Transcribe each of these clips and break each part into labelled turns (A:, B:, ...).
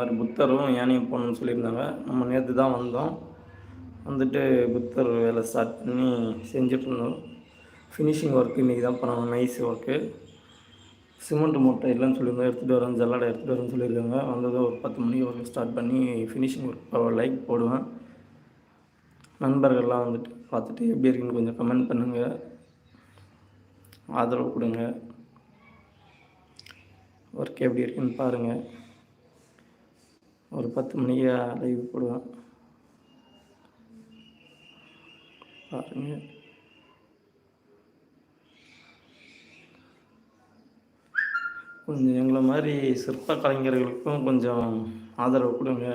A: மாதிரி புத்தரும் யானையும் போகணுன்னு சொல்லியிருந்தாங்க. நம்ம நேற்று தான் வந்தோம். வந்துட்டு புத்தர் வேலை ஸ்டார்ட் பண்ணி செஞ்சுட்டு இருந்தோம். ஃபினிஷிங் ஒர்க் இன்றைக்கி தான் பண்ணணும். நைஸ் ஒர்க்கு சிமெண்ட் மூட்டை இல்லைன்னு சொல்லியிருந்தோம் எடுத்துகிட்டு வரேன். ஜல்லடை எடுத்துகிட்டு வரேன்னு சொல்லியிருக்காங்க. வந்ததும் ஒரு பத்து மணிக்கு ஒர்க் ஸ்டார்ட் பண்ணி ஃபினிஷிங் ஒர்க் லைக் போடுவேன். நண்பர்கள்லாம் வந்துட்டு பார்த்துட்டு எப்படி இருக்குன்னு கொஞ்சம் கமெண்ட் பண்ணுங்கள் ஆதரவு கொடுங்க. ஒர்க் எப்படி இருக்குன்னு பாருங்கள் ஒரு பத்து மணிக்கு லைவ் போடுவேன். பாருங்கள் கொஞ்சம் எங்களை மாதிரி சிற்ப கலைஞர்களுக்கும் கொஞ்சம் ஆதரவு கொடுங்க.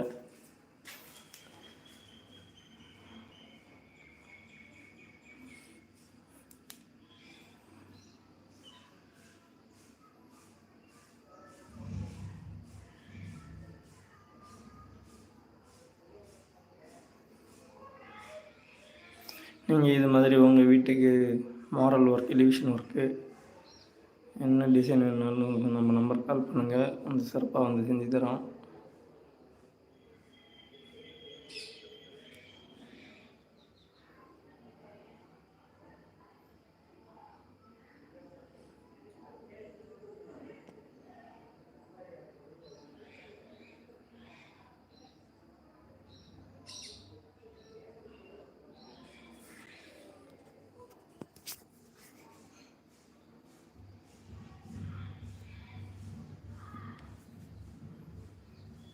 A: நீங்கள் இது மாதிரி உங்கள் வீட்டுக்கு மாரல் ஒர்க் எலிவிஷன் ஒர்க்கு என்ன டிசைன் வேணுன்னாலும் நம்ம நம்பர் கால் பண்ணுங்கள் வந்து சிறப்பாக வந்து செஞ்சு தரோம்.